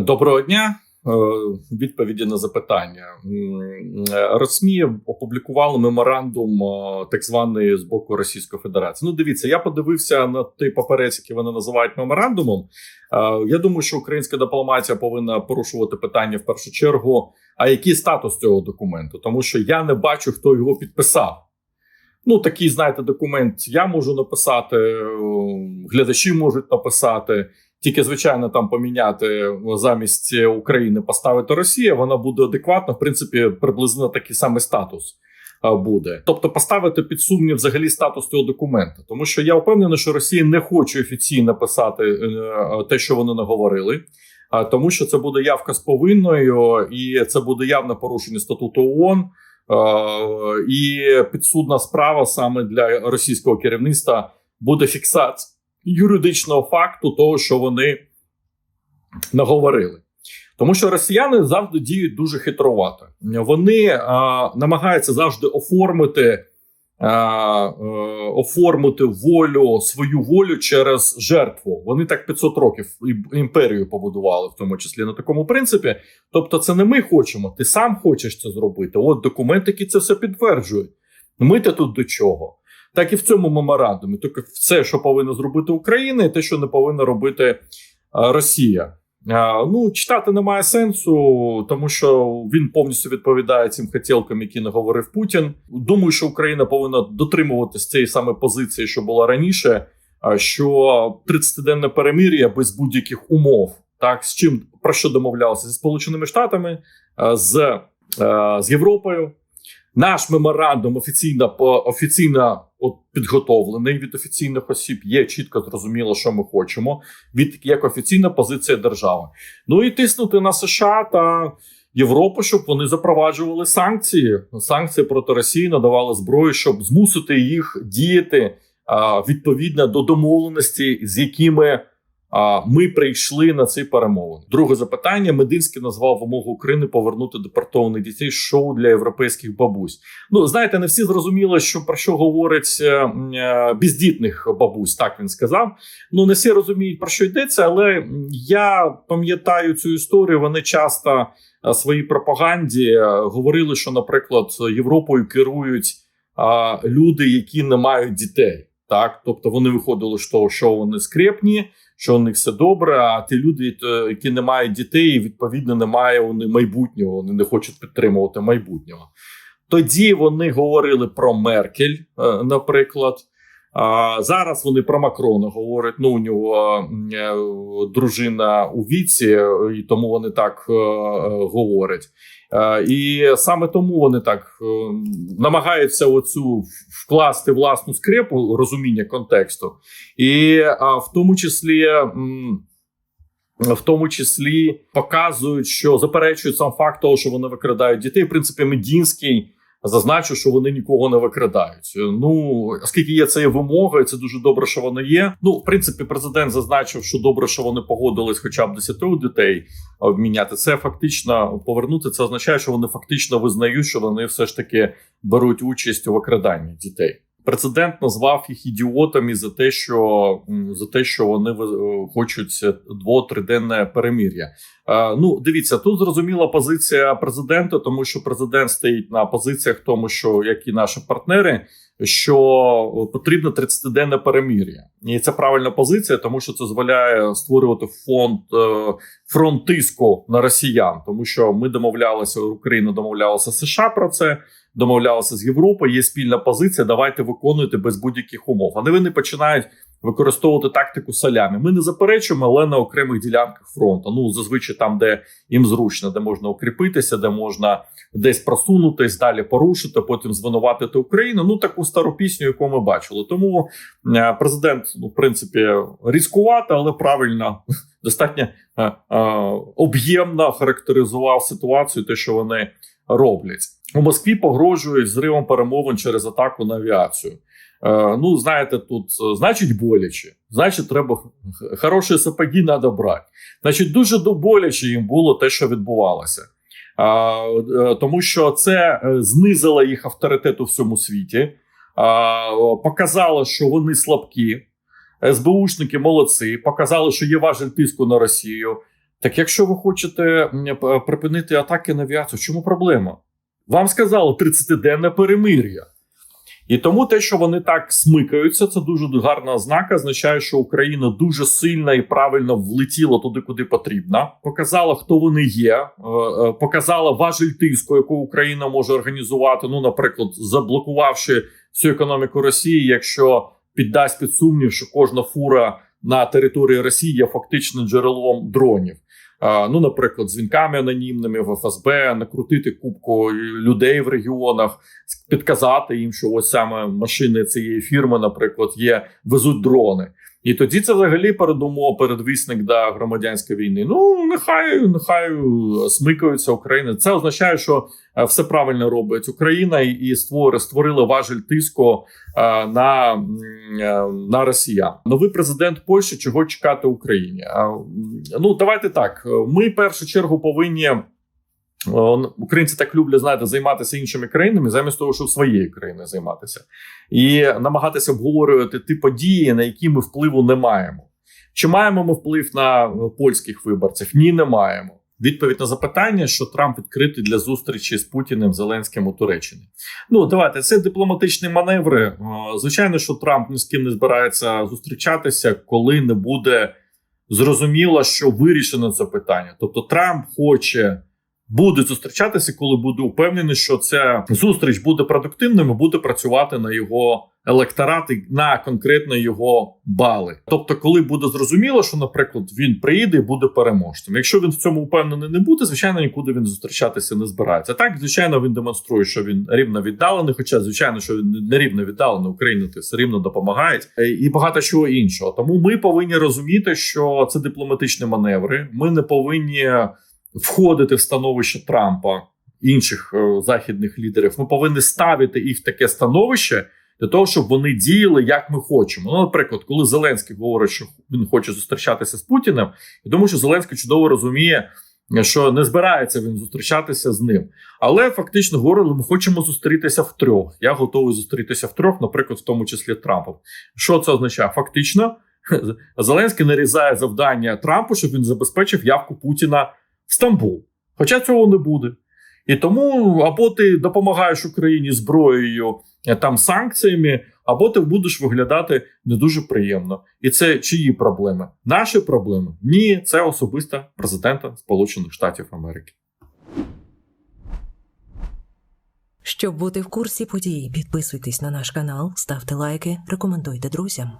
Доброго дня. Е, відповіді на запитання е, Росмі опублікували меморандум е, так званий з боку Російської Федерації. Ну, дивіться, я подивився на той паперець, який вони називають меморандумом. Я думаю, що українська дипломатія повинна порушувати питання в першу чергу. А який статус цього документу? Тому що я не бачу, хто його підписав. Ну, такий, знаєте, документ я можу написати, глядачі можуть написати. Тільки звичайно там поміняти замість України поставити Росія, вона буде адекватна. В принципі, приблизно такий самий статус буде. Тобто, поставити під сумнів взагалі статус цього документа, тому що я впевнений, що Росія не хоче офіційно писати е, те, що вони наговорили. Тому, що це буде явка з повинною, і це буде явне порушення статуту ООН. І підсудна справа саме для російського керівництва буде фіксація юридичного факту того, що вони наговорили. Тому що росіяни завжди діють дуже хитрувато. Вони а, намагаються завжди оформити оформити волю, свою волю через жертву. Вони так 500 років імперію побудували, в тому числі на такому принципі. Тобто, це не ми хочемо, ти сам хочеш це зробити. От документи, які це все підтверджують. Ми те тут до чого? так і в цьому меморандумі. Тільки все, що повинна зробити Україна, і те, що не повинна робити Росія. Ну, читати немає сенсу, тому що він повністю відповідає цим хотілкам, які наговорив Путін. Думаю, що Україна повинна дотримуватися цієї саме позиції, що була раніше. Що 30-денне перемир'я без будь-яких умов, так з чим про що домовлялися зі Сполученими Штатами, з, з Європою. Наш меморандум офіційно офіційно от підготовлений від офіційних осіб. Є чітко зрозуміло, що ми хочемо. Від як офіційна позиція держави. Ну і тиснути на США та Європу, щоб вони запроваджували санкції. Санкції проти Росії надавали зброю, щоб змусити їх діяти а, відповідно до домовленості, з якими. Ми прийшли на цей перемовин. Друге запитання: Мединський назвав вимогу України повернути депортованих дітей шоу для європейських бабусь. Ну знаєте, не всі зрозуміли, що про що говорить е, е, бездітних бабусь. Так він сказав. Ну не всі розуміють про що йдеться, але я пам'ятаю цю історію. Вони часто е, своїй пропаганді говорили, що, наприклад, Європою керують люди, які не мають дітей. Так, тобто вони виходили з того, що вони скрепні що у них все добре. А ті люди, які не мають дітей, відповідно немає вони майбутнього. Вони не хочуть підтримувати майбутнього. Тоді вони говорили про Меркель, е, наприклад. Зараз вони про Макрона говорять. Ну у нього е, дружина у віці, і тому вони так е, говорять. Е, і саме тому вони так намагаються оцю вкласти власну скрепу розуміння контексту, і в тому числі. В тому числі показують, що заперечують сам факт того, що вони викрадають дітей. В принципі, Медінський зазначу, що вони нікого не викрадають. Ну оскільки є це вимога, і це дуже добре, що воно є. Ну, в принципі, президент зазначив, що добре, що вони погодились, хоча б 10 дітей обміняти. Це фактично повернути. Це означає, що вони фактично визнають, що вони все ж таки беруть участь у викраданні дітей. Президент назвав їх ідіотами за те, що за те, що вони е, хочуть дво-триденне перемір'я. Ну, дивіться, тут зрозуміла позиція президента, тому що президент стоїть на позиціях, тому що як і наші партнери, що потрібно 30-денне перемір'я, і це правильна позиція, тому що це дозволяє створювати фонд е, фронт тиску на росіян, тому що ми домовлялися Україна домовлялася США про це домовлялися з Європою. Є спільна позиція. Давайте виконуйте без будь-яких умов. Вони вони починають використовувати тактику салямі. Ми не заперечуємо, але на окремих ділянках фронту. Ну зазвичай там, де їм зручно, де можна укріпитися, де можна десь просунутись, далі порушити, потім звинуватити Україну. Ну таку стару пісню, яку ми бачили. Тому е, президент, ну в принципі, різкувати, але правильно. Достатньо е, е, об'ємно характеризував ситуацію, те, що вони роблять у Москві. Погрожують зривом перемовин через атаку на авіацію. Е, ну, знаєте, тут е, значить боляче, значить, треба хороші сапоги треба брати. Значить, дуже боляче їм було те, що відбувалося, е, тому що це знизило їх авторитет у всьому світі, показало, що вони слабкі, СБУшники молодці, показали, що є важель тиску на Росію. Так якщо ви хочете припинити атаки на авіацію, чому проблема? Вам сказали 30-денне перемир'я. І тому те, що вони так смикаються, це дуже гарна ознака. Означає, що Україна дуже сильно і правильно влетіла туди, куди потрібно. Показала, хто вони є, е, е, показала важель тиску, яку Україна може організувати. Ну, наприклад, заблокувавши всю економіку Росії, якщо піддасть під сумнів, що кожна фура на території Росії є фактично джерелом дронів. Ну, наприклад, дзвінками анонімними в ФСБ, накрутити кубку людей в регіонах, підказати їм, що ось саме машини цієї фірми, наприклад, є везуть дрони. І тоді це взагалі передумов, передвісник до громадянської війни. Ну нехай нехай смикаються Україна. Це означає, що е, все правильно робить Україна і, створили, створили важель тиску е, на, е, на росіян. Новий президент Польщі чого чекати Україні? Ну давайте так. Ми в першу чергу повинні. Українці так люблять знаєте, займатися іншими країнами, замість того, щоб своєю країною займатися, і намагатися обговорювати ті події, на які ми впливу не маємо. Чи маємо ми вплив на польських виборців? Ні, не маємо. Відповідь на запитання, що Трамп відкритий для зустрічі з Путіним Зеленським у Туреччині. Ну давайте це дипломатичні маневри. Звичайно, що Трамп ні з ким не збирається зустрічатися, коли не буде зрозуміло, що вирішено це питання. Тобто Трамп хоче буде зустрічатися, коли буде упевнений, що ця зустріч буде продуктивною, буде працювати на його електорат і на конкретно його бали. Тобто, коли буде зрозуміло, що, наприклад, він приїде і буде переможцем. Якщо він в цьому впевнений не буде, звичайно, нікуди він зустрічатися не збирається. Так, звичайно, він демонструє, що він рівно віддалений. Хоча, звичайно, що він не рівно віддалений, Україні ти все рівно допомагають Е, і багато чого іншого. Тому ми повинні розуміти, що це дипломатичні маневри. Ми не повинні входити в становище Трампа інших е, західних лідерів. Ми повинні ставити їх в таке становище для того, щоб вони діяли як ми хочемо. Ну, наприклад, коли Зеленський говорить, що він хоче зустрічатися з Путіним, я думаю, що Зеленський чудово розуміє. Що не збирається він зустрічатися з ним, але фактично говорили, ми хочемо зустрітися втрьох. Я готовий зустрітися втрьох, наприклад, в тому числі Трампом. Що це означає? Фактично, Зеленський нарізає завдання Трампу, щоб він забезпечив явку Путіна в Стамбул. Хоча цього не буде. І тому або ти допомагаєш Україні зброєю е, там санкціями, або ти будеш виглядати не дуже приємно. І це чиї проблеми? Наші проблеми? Ні, це особисто президента Сполучених Штатів Америки. Щоб бути в курсі подій, підписуйтесь на наш канал, ставте лайки, рекомендуйте друзям.